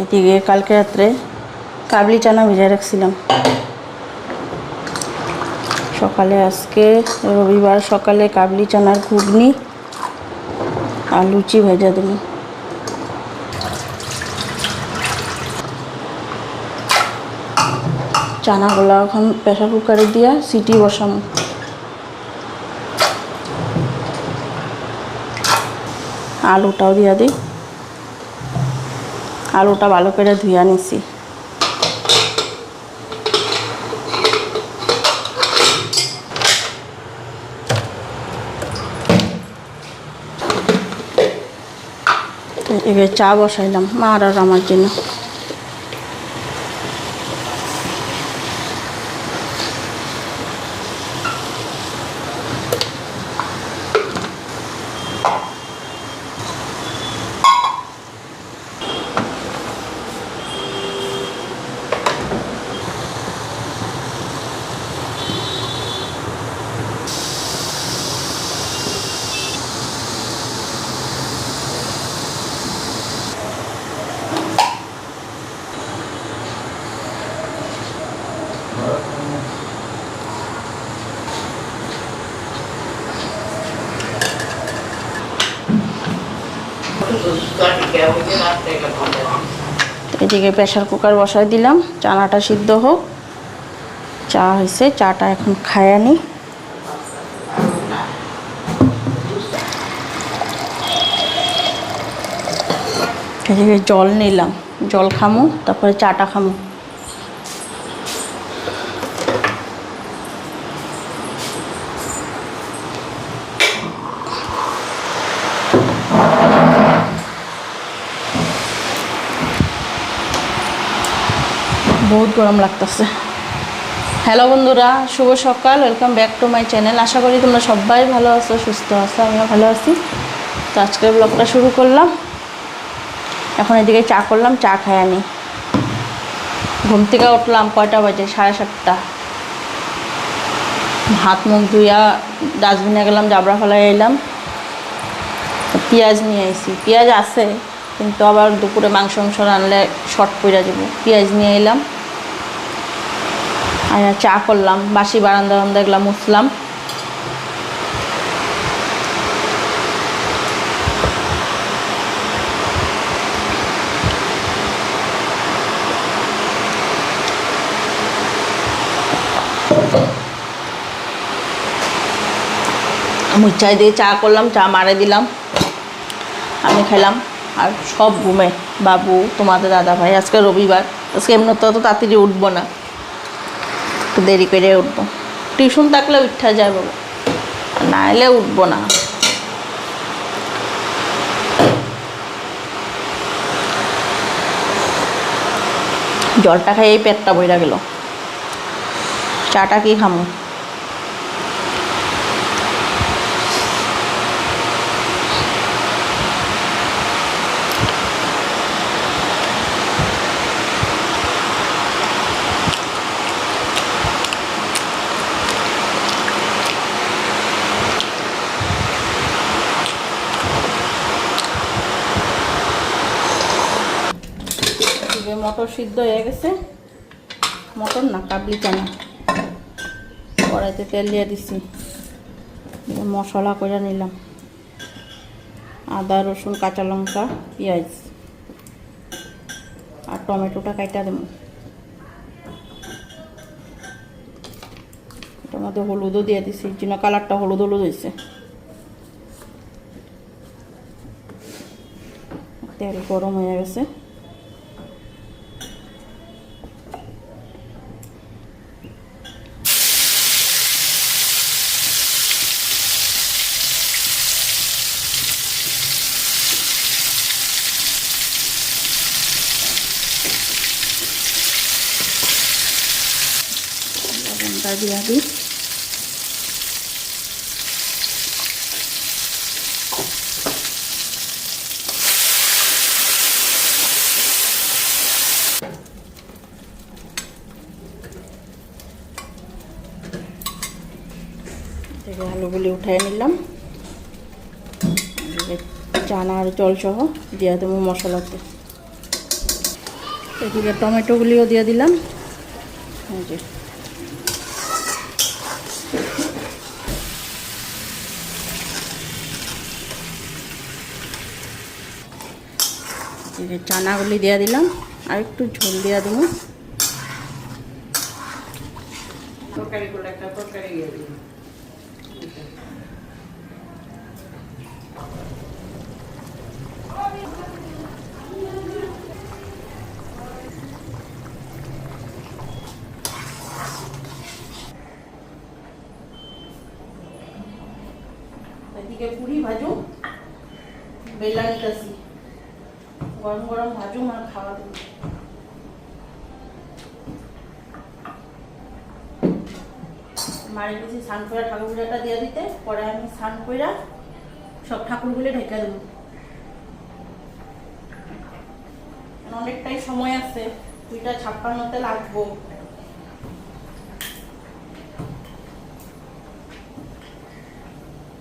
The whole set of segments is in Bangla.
এদিকে কালকে রাত্রে কাবলি চানা ভেজে রাখছিলাম। সকালে আজকে রবিবার সকালে কাবলি চানার ঘুগনি আর লুচি ভেজে দেবো। চানাগুলো এখন প্রেশার কুকারে দিয়া সিটি বসাম আলুটাও দিয়া দিই। আলুটা ভালো করে ধুইয়া নিছি। এবার চা বসাইলাম মা আর আমার জন্য। এদিকে প্রেশার কুকার বসায় দিলাম, চানাটা সিদ্ধ হোক। চা হয়েছে চাটা এখন খায় আনি জল নিলাম, জল খামো, তারপরে চাটা খামু। বহুত গরম লাগতেছে। হ্যালো বন্ধুরা, শুভ সকাল welcome back to my channel আশা করি তোমরা সবাই ভালো আছো, সুস্থ আছো, আমিও ভালো আছি। তো আজকের ব্লগটা শুরু করলাম। এখন এদিকে চা করলাম, চা খাই আনি ঘুম থেকে উঠলাম কয়টা বাজে? সাড়ে সাতটা। হাত মুখ ধুইয়া ডাস্টবিনে গেলাম জাবরা ফেলাই এলাম পেঁয়াজ নিয়ে আইছি। পেঁয়াজ আছে, কিন্তু আবার দুপুরে মাংস মাংস রানলে শর্ট পইরা যাব। পেঁয়াজ নিয়ে এলাম চা করলাম, বাসি বারান্দা বারান্দা এগুলো মুছলাম। মুচাই দিয়ে চা করলাম, চা মারে দিলাম। আমি খেলাম, আর সব ঘুমে। বাবু, তোমাদের দাদা ভাই আজকে রবিবার। আজকে এমনি তো তাড়াতাড়ি উঠবো না। একটু দেরি করে উঠবো। টিউশন থাকলে উঠা যায় বাবু না এলে উঠবো না। জলটা খাই এই পেটটা বইরা গেল। চাটা কি খামো এদিকে মটর সিদ্ধ হয়ে গেছে। মটর না, কাবলি চানা। কড়াইতে তেল দিয়ে দিছি। মশলা করে নিলাম। আদা, রসুন, কাঁচা লঙ্কা, পেঁয়াজ। আর টমেটোটা কাইটা দেবো। এটার মধ্যে হলুদও দিয়ে দিছি। যেন কালারটা হলুদ হলুদ হয়েছে। তেল গরম হয়ে গেছে। দিই থেকে আলুগুলি উঠাই নিলাম। চানা আর জল সহ দিয়ে দেবো মশলাতে। এদিকে টমেটোগুলিও দিয়ে দিলাম। এই যে যে চানাগুলি দিয়ে দিলাম আর একটু ঝোল দিয়ে দেবো। এদিকে পুরি ভাজু বেলা নিতেছি গরম গরম ভাজু আর খাওয়া দেবো। মারি কিছু স্নান করে ঠাকুর পূজাটা দিয়ে দিতে, পরে আমি স্নান করে সব ঠাকুরগুলো ঢেকে দেবো। অনেকটাই সময় আছে, দুইটা ছাপ্পান্নতে লাগবো।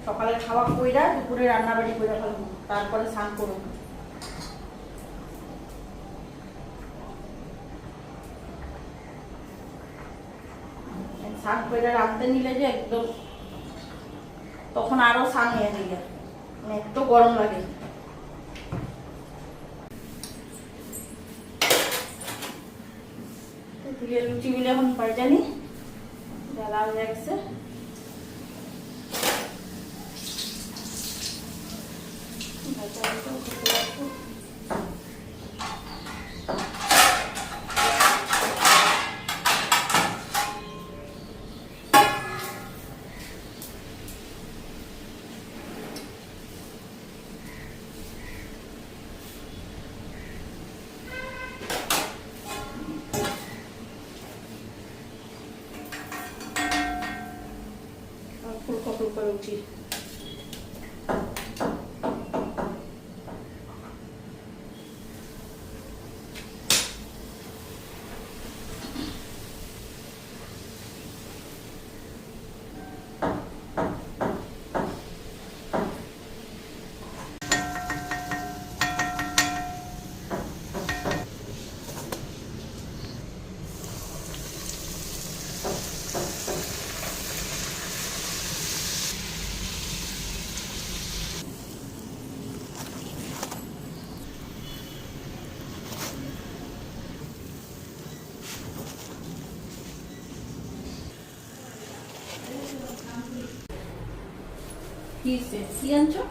সকালে খাওয়া কইরা দুপুরে রান্না বাড়ি কইরা ফেলব, তারপরে স্নান করব। স্নান বেড়ে রাখতে নিলে যে একদম তখন আরও সাং হয়ে যায়। মানে একটু গরম লাগে। লুচি লুচিগুলি এখন পাল্টানি জ্বালা হয়ে গেছে। Chief. কি সে কি আনছো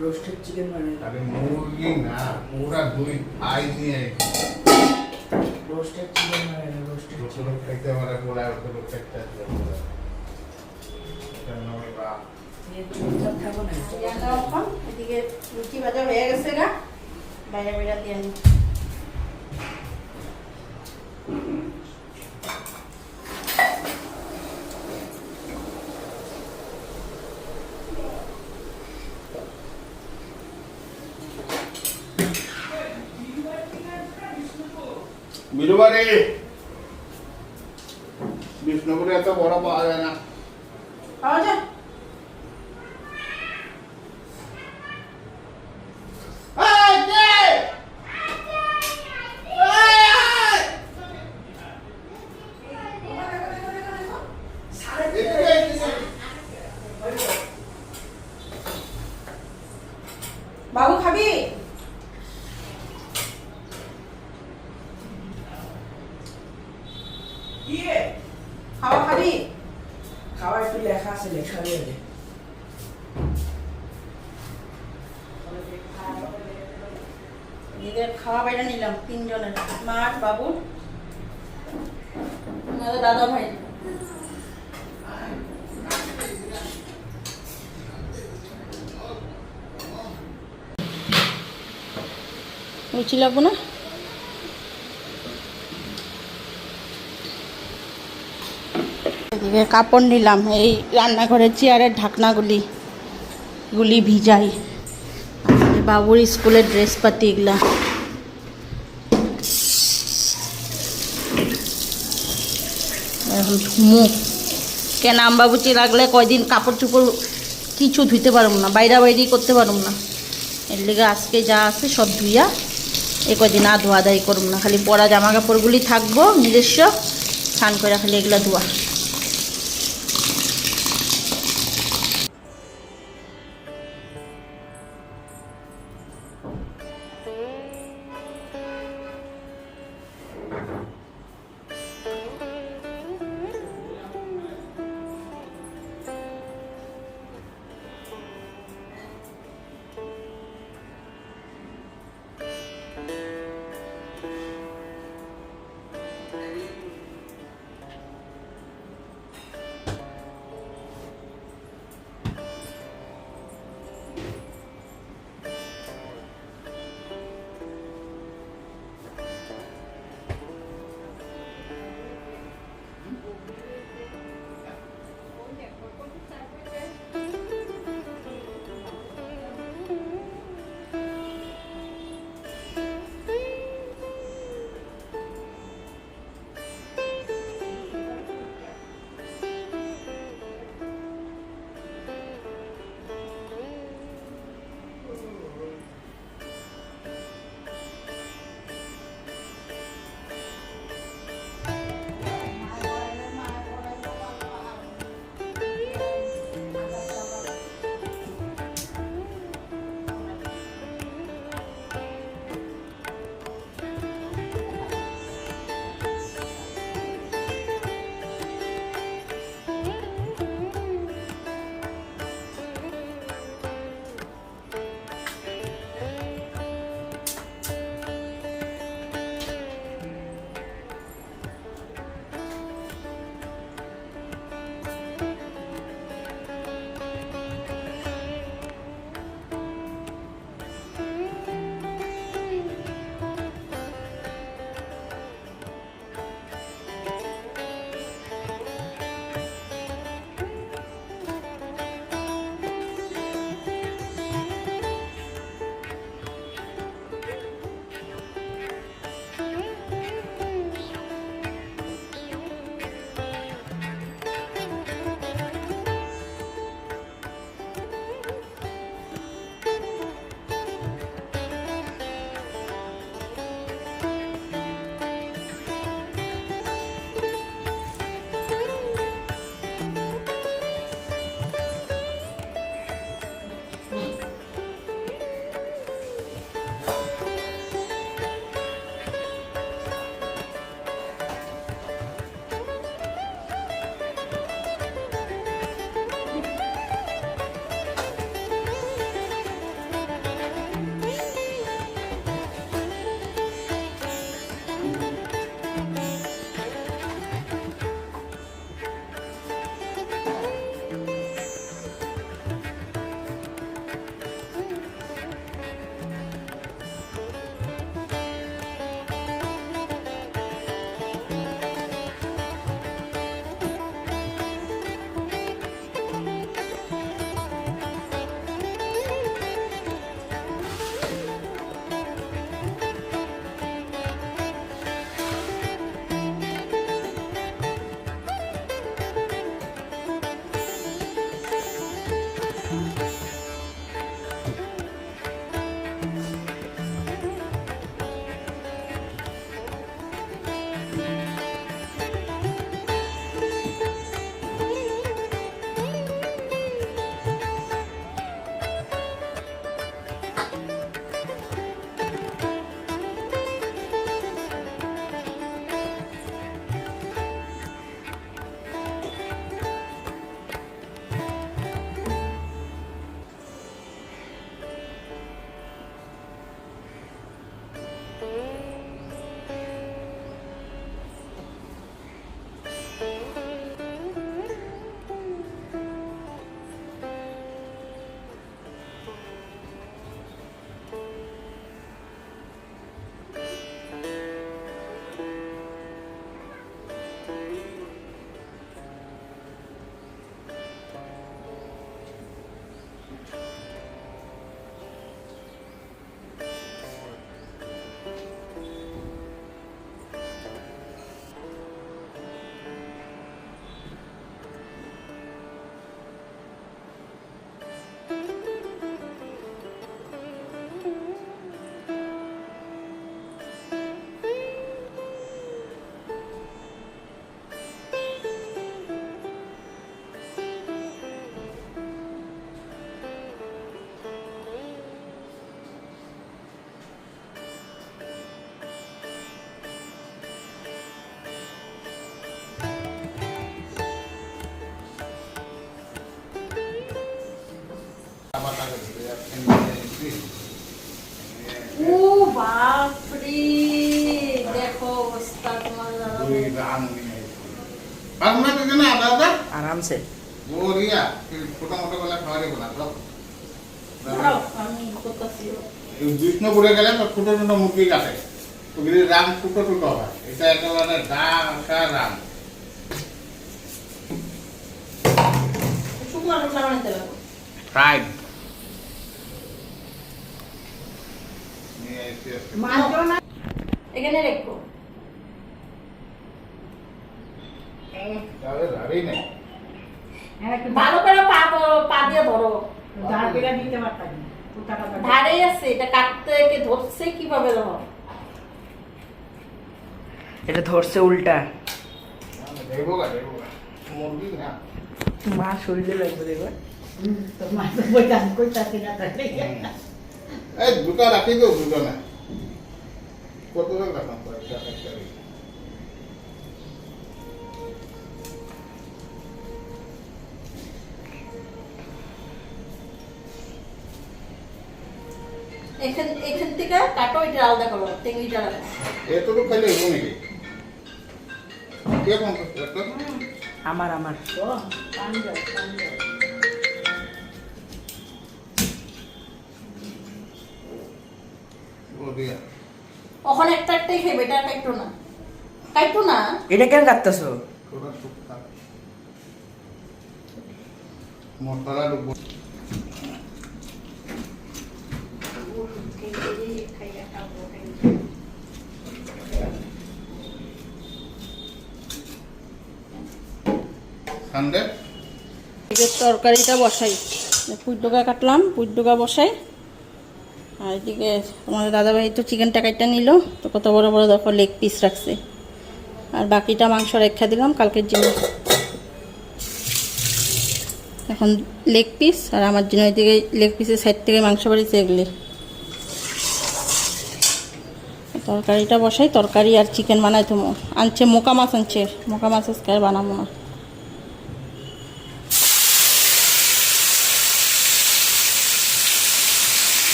রোস্টেড চিকেন মানে আরে মুরগি না দুই ভাই নিয়ে রোস্টেড চিকেন মানে রোস্টেড আমার না এদিকে লুচি ভাজা হয়ে গেছে গা বাইরে বাইরে দিয়ে আনি বিরুবারে বিষ্ণুপুরে এত বড় পাওয়া যায় না পাওয়া যায় এই, কে? এই, এই! এদিকে, এদিকে। বাবু খাবি খাওয়া খাবি খাওয়া একটু লেখা আছে লেখা নিলাম তিনজনের। দাদা ভাই লুচি লাগবো না? এদিকে কাপড় নিলাম, এই রান্নাঘরের চেয়ারের ঢাকনাগুলি, গুলি ভিজাই। বাবুর স্কুলের ড্রেসপাতি এগুলা। এখন ধুমু কেন আমবাবুচি লাগলে কয়দিন কাপড় চুপড় কিছু ধুইতে পারব না, বাইরা বাইরেই করতে পারব না। এর লিগে আজকে যা আছে সব ধুইয়া এ কদিন আর ধোয়া দায়ী করব না। খালি পরা জামা কাপড়গুলি থাকব, নিজস্ব, স্নান করে খালি এগুলো ধোয়া। আরামসে। বড়িয়া ছোট মোটো গলা খাওয়ারে বলা তো দাঁড়াও, আমি গেলে তো ছোট ছোট মুরগি কাটে। ওগুলি রাম ছোট ছোট হয়। এটা একেবারে ডাকা রাম ফ্রাইড এখানে রেখো তাহলে ভাবেই নেই ভালো করে পা পা দিয়ে ধরো। দিতে পারতাম ধারে আছে এটা কাটতে কে ধরছে কীভাবে ধরো? এটা ধরছে উল্টা। দেবো গা মুরগি না। মা শরীরে লাগবে দেখবে। এই দুটো রাখি তো দুটো না। কত রাখলাম? এখান এখান থেকে কাটো এটা আলাদা করো টেঙ্গিটা আলাদা। এতটুকু খাইলে হব নাকি কে আমার আমার। ওখানে একটা একটাই খাইবে এটা না। কাইটো না? এটা কেন কাটতেছো? মশলা এদিকে তরকারিটা বসাই। পুইডোকা কাটলাম পুইডোকা বসাই। আর এদিকে আমাদের দাদাভাই তো চিকেনটা কাইটা নিল, তো কত বড় বড় দেখো লেগ পিস রাখছে। আর বাকিটা মাংস রেখা দিলাম, কালকের জন্য। এখন লেগ পিস আর আমার জন্য এদিকে লেগ পিসের সাইড থেকে মাংস বাড়িছে এগুলি। তরকারিটা বসাই, তরকারি আর চিকেন বানাই তো, আনছে, মোকা মাছ আনছে, মোকা মাছ আজকে আর বানাবো না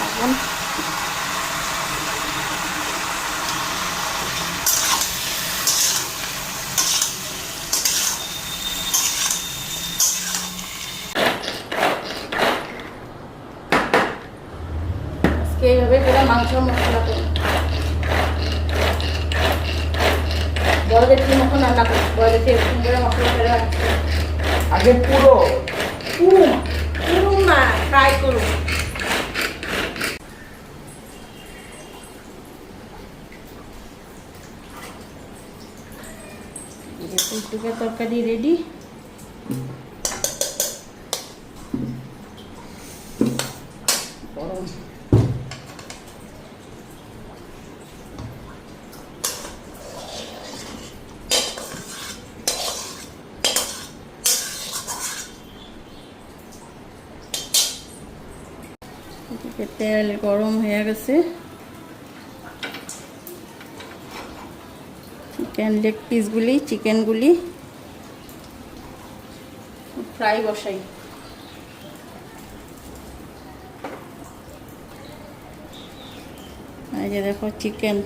লবণ আজকে এইভাবে করে মাংস মশলা করি। বড়দের কি মতো রান্না করি বড়দের এরকম করে মশলা করে রাখছি? আগে পুরো। পুরো না পুরো না ফ্রাই করুন। টুকটুকে তরকারি রেডি গরম এদিকে তেল গরম হয়ে গেছে। চিকেন লেগ পিসগুলি চিকেনগুলি ফ্রাই বসাই। এই যে দেখো চিকেন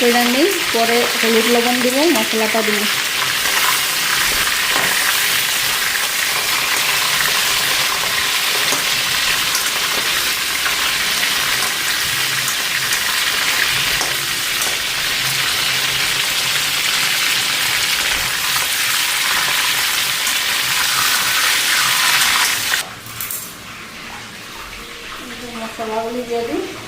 করে নিই পরে হলুদ লবণ দিব মশলাটা দিব। মশলাগুলি দিয়ে দিই।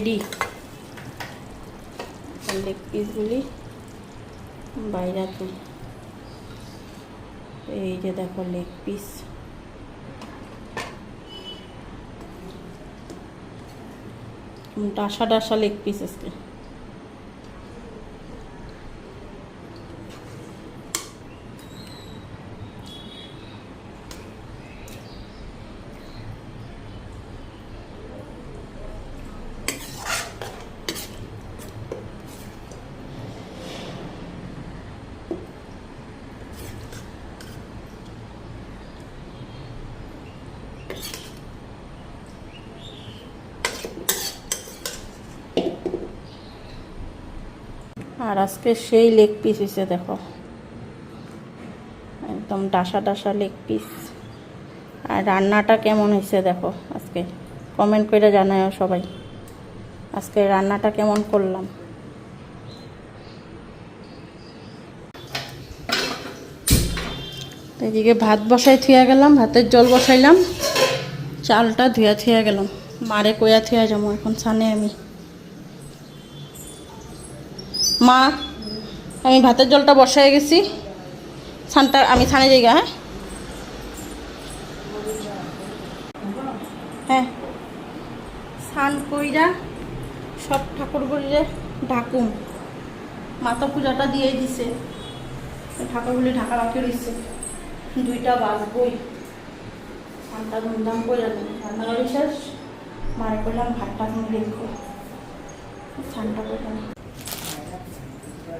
রেডি লেগ পিসগুলি বাইরে তুল এই যে দেখো লেগ পিস ডাসা ডাসা লেগ পিস আজকে। আর আজকে সেই লেগ পিস হয়েছে দেখো। একদম ডাসা ডাসা লেগ পিস আর রান্নাটা কেমন হয়েছে দেখো আজকে। কমেন্ট করে জানায় সবাই। আজকে রান্নাটা কেমন করলাম। এদিকে ভাত বসাই থুয়া গেলাম, ভাতের জল বসাইলাম। চালটা ধুয়া থুয়া গেলাম। মারে কয়া থুয়া যাব, এখন সানে আমি। মা, আমি ভাতের জলটা বসায় গেছি। ছানটা আমি ছানে জায়গা হ্যাঁ? হ্যাঁ। স্নান কইরা সব ঠাকুরগুলিরে ঢাকুম মাতা পূজাটা দিয়ে দিছে। ঠাকুরগুলি ঢাকা রাখে দিচ্ছে দুইটা বাজবই। স্নানটা ধুমধাম করে রান্নাবাড়ি শেষ। মারে করলাম ভাতটা তুমি দেখো। স্নানটা করলাম ওমা বুধবারে যাব না রেডি থাকতো এই গেঞ্জিটা খুলতে রেখে দেই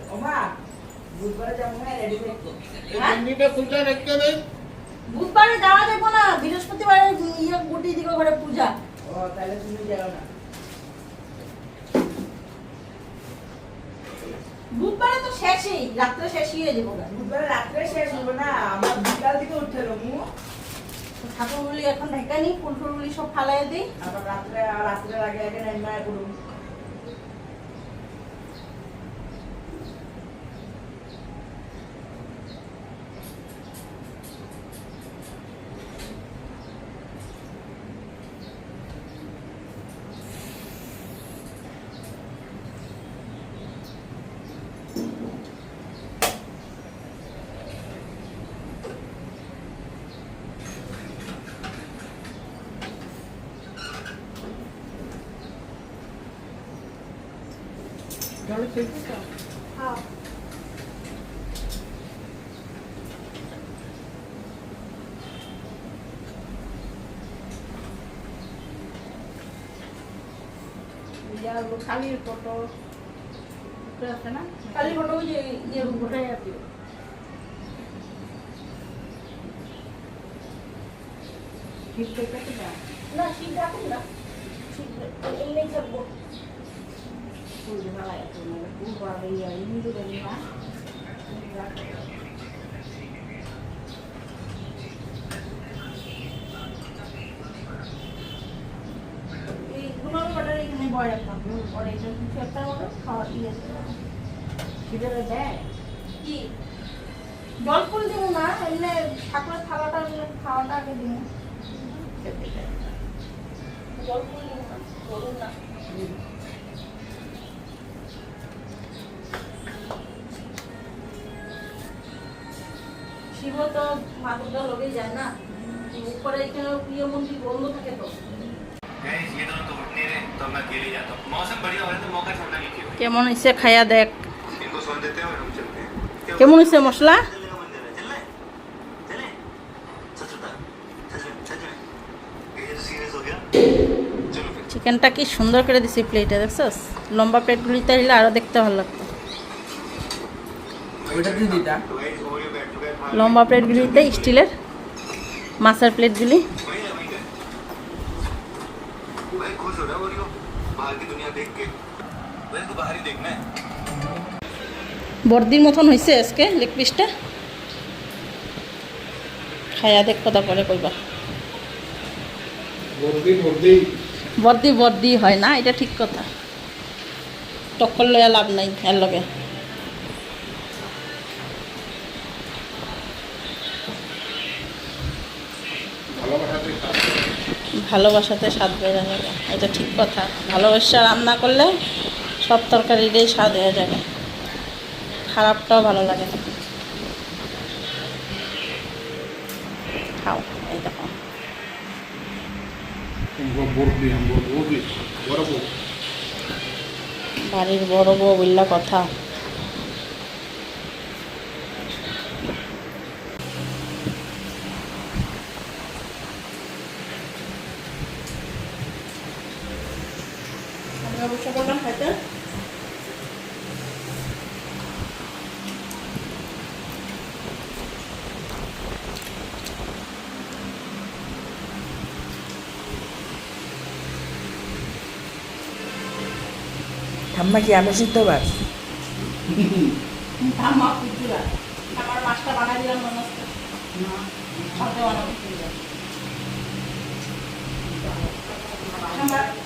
বুধবারে যাওয়া যাব না বৃহস্পতিবারে ইয়ে গুটি দিকে ঘরে পূজা। ও তাহলে তুমি যাও না। বুধবারে তো শেষই রাত্রে শেষই হয়ে যাব। বুধবারে রাত্রে শেষ হবে না আমার বিকাল থেকে উঠতে রমু ঠাকুরগুলি এখন ঢেকা নি ফুল ফুলগুলি সব ফালাই দিই। আবার রাত্রে রাত্রে আগে আগে নেমে করুন জলে খেলতে তো কালির ফটো আছে না কালির ফটো ওই যে ইয়ে গোটাই আছে ঠিক আছে না না শীত রাখুন না এমনি থাকব বয় রাখতাম পরে এটা কিছু একটা খাওয়া ইয়ে ভিতরে দেয় কি? জল ফুল দিব না? এমনি ঠাকুরের থালাটা খাওয়াটা আগে দিব। জল ফুল নিব না? কেমন হয়েছে খায়া দেখ। কেমন হয়েছে মশলা? চিকেনটা কি সুন্দর করে দিছি প্লেটে দেখছস? লম্বা প্লেটগুলিতে হলে আরও দেখতে ভালো লাগতো। লম্বা প্লেটগুলিতে স্টিলের মাছের প্লেটগুলি। বর্দির মতন হয়েছে আজকে লেগ পিসটা। খায়া দেখ কথা পরে কইবা। বর্দি বর্দি। হয় না এটা ঠিক কথা। টক্কর লয়া লাভ নাই এর লগে। ভালোবাসাতে স্বাদ বেড়ে যাবে। এটা ঠিক কথা। ভালোবাসা রান্না করলে সব তরকারিটাই স্বাদ হয়ে যাবে। খারাপটাও ভালো লাগে না। খাও এই দেখো। বাড়ির বড় বউ বললা কথা। ঠাম্মা কি আলু সিদ্ধ ভাত? দিলাম মনে আমার